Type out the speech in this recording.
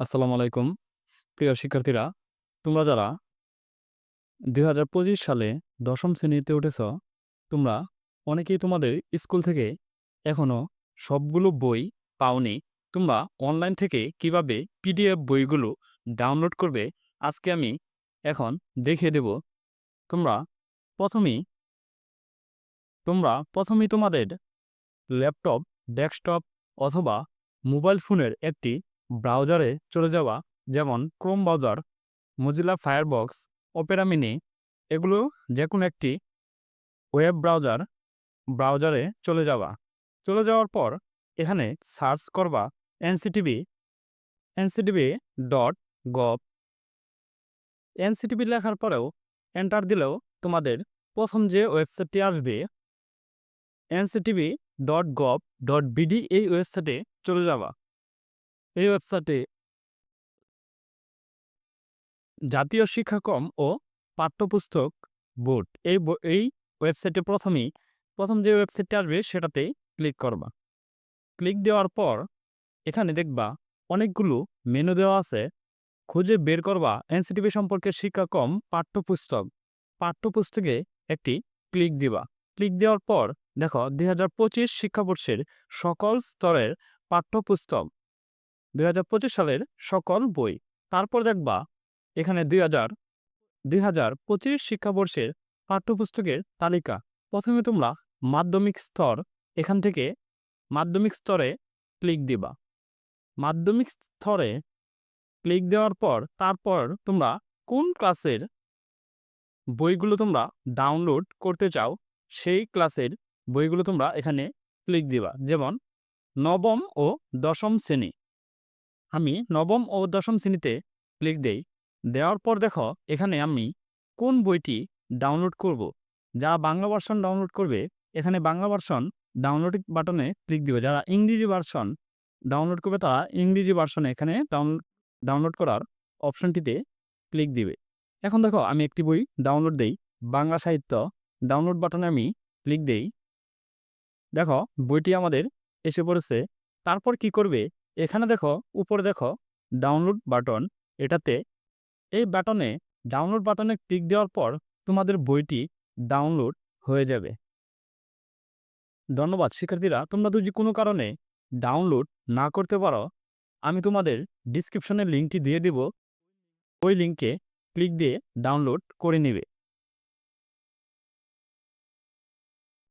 আসসালামু আলাইকুম। প্রিয় শিক্ষার্থীরা, তোমরা যারা দু হাজার পঁচিশ সালে দশম শ্রেণীতে উঠেছ, তোমরা অনেকেই তোমাদের স্কুল থেকে এখনও সবগুলো বই পাওনি। তোমরা অনলাইন থেকে কীভাবে পিডিএফ বইগুলো ডাউনলোড করবে, আজকে আমি এখন দেখিয়ে দেব। তোমরা প্রথমেই তোমরা প্রথমেই তোমাদের ল্যাপটপ, ডেস্কটপ অথবা মোবাইল ফোনের একটি ব্রাউজারে চলে যাওয়া, যেমন Chrome browser, Mozilla Firefox Opera Mini, এগুলো যে কোনো একটি ওয়েব ব্রাউজার, ব্রাউজারে চলে যাওয়া। চলে যাওয়ার পর এখানে সার্চ করবা NCTB NCTB dot gov. NCTB লেখার পরেও এন্টার দিলেও তোমাদের প্রথম যে ওয়েবসাইটটি আসবে, NCTB dot gov dot BD এই ওয়েবসাইটে চলে যাওয়া। এই ওয়েবসাইটে জাতীয় শিক্ষাক্রম ও পাঠ্যপুস্তক বোর্ড। এই এই ওয়েবসাইটে প্রথমেই, প্রথম যে ওয়েবসাইটটি আসবে সেটাতে ক্লিক করবা। ক্লিক দেওয়ার পর এখানে দেখবা অনেকগুলো মেনু দেওয়া আছে। খুঁজে বের করবা এনসিটিভি সম্পর্কে শিক্ষাক্রম, পাঠ্যপুস্তক। পাঠ্যপুস্তকে একটি ক্লিক দিবা। ক্লিক দেওয়ার পর দেখো দুই হাজার পঁচিশ শিক্ষাবর্ষের সকল স্তরের পাঠ্যপুস্তক দুই সালের সকল বই। তারপর দেখবা, এখানে দুই হাজার দুই হাজার পঁচিশ শিক্ষাবর্ষের পাঠ্যপুস্তকের তালিকা। প্রথমে তোমরা মাধ্যমিক স্তর, এখান থেকে মাধ্যমিক স্তরে ক্লিক দিবা। মাধ্যমিক স্তরে ক্লিক দেওয়ার পর, তারপর তোমরা কোন ক্লাসের বইগুলো তোমরা ডাউনলোড করতে চাও, সেই ক্লাসের বইগুলো তোমরা এখানে ক্লিক দিবা। যেমন, নবম ও দশম শ্রেণি। আমি নবম ও দশম শ্রেণীতে ক্লিক দেই। দেওয়ার পর দেখো, এখানে আমি কোন বইটি ডাউনলোড করব? যারা বাংলা ভার্সন ডাউনলোড করবে, এখানে বাংলা ভার্সন ডাউনলোড বাটনে ক্লিক দিবে। যারা ইংরেজি ভার্সন ডাউনলোড করবে, তারা ইংরেজি ভার্সনে এখানে ডাউন ডাউনলোড করার অপশনটিতে ক্লিক দিবে। এখন দেখো, আমি একটি বই ডাউনলোড দেই। বাংলা সাহিত্য ডাউনলোড বাটনে আমি ক্লিক দেই। দেখো, বইটি আমাদের এসে পড়েছে। তারপর কি করবে? এখানে দেখো, উপরে দেখো ডাউনলোড বাটন এটাতে এই বাটনে ডাউনলোড বাটনে ক্লিক দেওয়ার পর তোমাদের বইটি ডাউনলোড হয়ে যাবে। ধন্যবাদ শিক্ষার্থীরা, তোমরা যদি কোনো কারণে ডাউনলোড না করতে পারো, আমি তোমাদের ডিসক্রিপশনের লিঙ্কটি দিয়ে দেব। ওই লিঙ্কে ক্লিক দিয়ে ডাউনলোড করে নেবে।